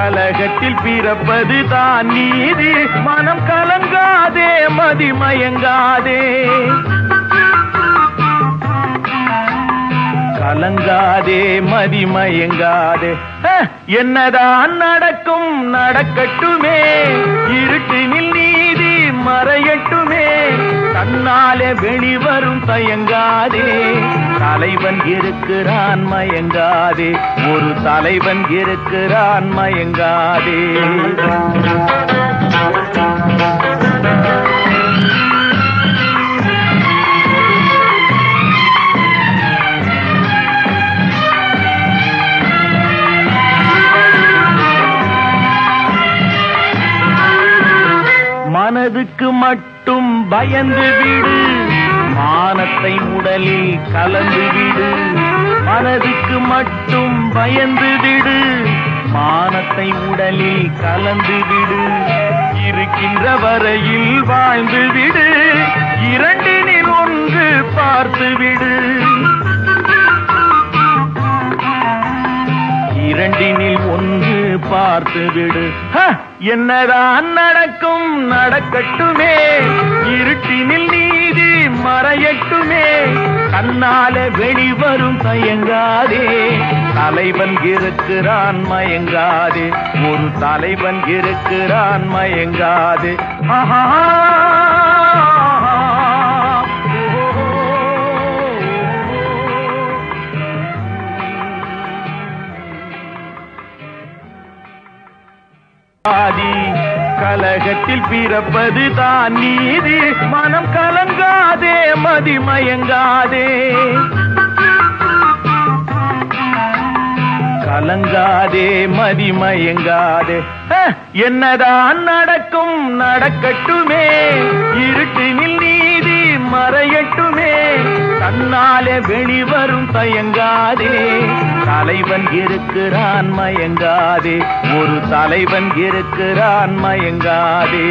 கலகத்தில் பிறப்பது தான் நீதி. மனம் கலங்காதே மதிமயங்காதே கலங்காதே மதிமயங்காதே என்னதான் நடக்கும் நடக்கட்டுமே. இரு யாரும் தயங்காதே. தலைவன் இருக்கிறான் மயங்காதே. ஒரு தலைவன் இருக்கிறான் மயங்காதே. மனதுக்கு மட்டும் பயந்து விடு. மானத்தை உடலில் கலந்து விடு. மனதுக்கு மட்டும் பயந்து விடு. மானத்தை உடலில் கலந்து விடு. இருக்கின்ற வரையில் வாழ்ந்து விடு. இரண்டினில் ஒன்று பார்த்து விடு. இரண்டினில் ஒன்று பார்த்து விடு. ஹ! என்னதான் நடக்கும் நடக்கட்டுமே. மட்டுமே. தன்னால வெளிவரும் தயங்காதே. தலைவன் இருக்கிறான் மயங்காதே. ஒரு தலைவன் இருக்கிறான் மயங்காதே. ஆஹா. ஆதி. கலகத்தில் பிறப்பது தான் நீதி. மனம் கலங்காதே மதிமயங்காதே கலங்காதே மதிமயங்காதே என்னதான் நடக்கும் நடக்கட்டுமே. இருட்டினில் நீதி மறையட்டுமே. தன்னாலே வெளிவரும் தயங்காதே. தலைவன் இருக்கிறான் மயங்காதே. ஒரு தலைவன் இருக்கிறான் மயங்காதே.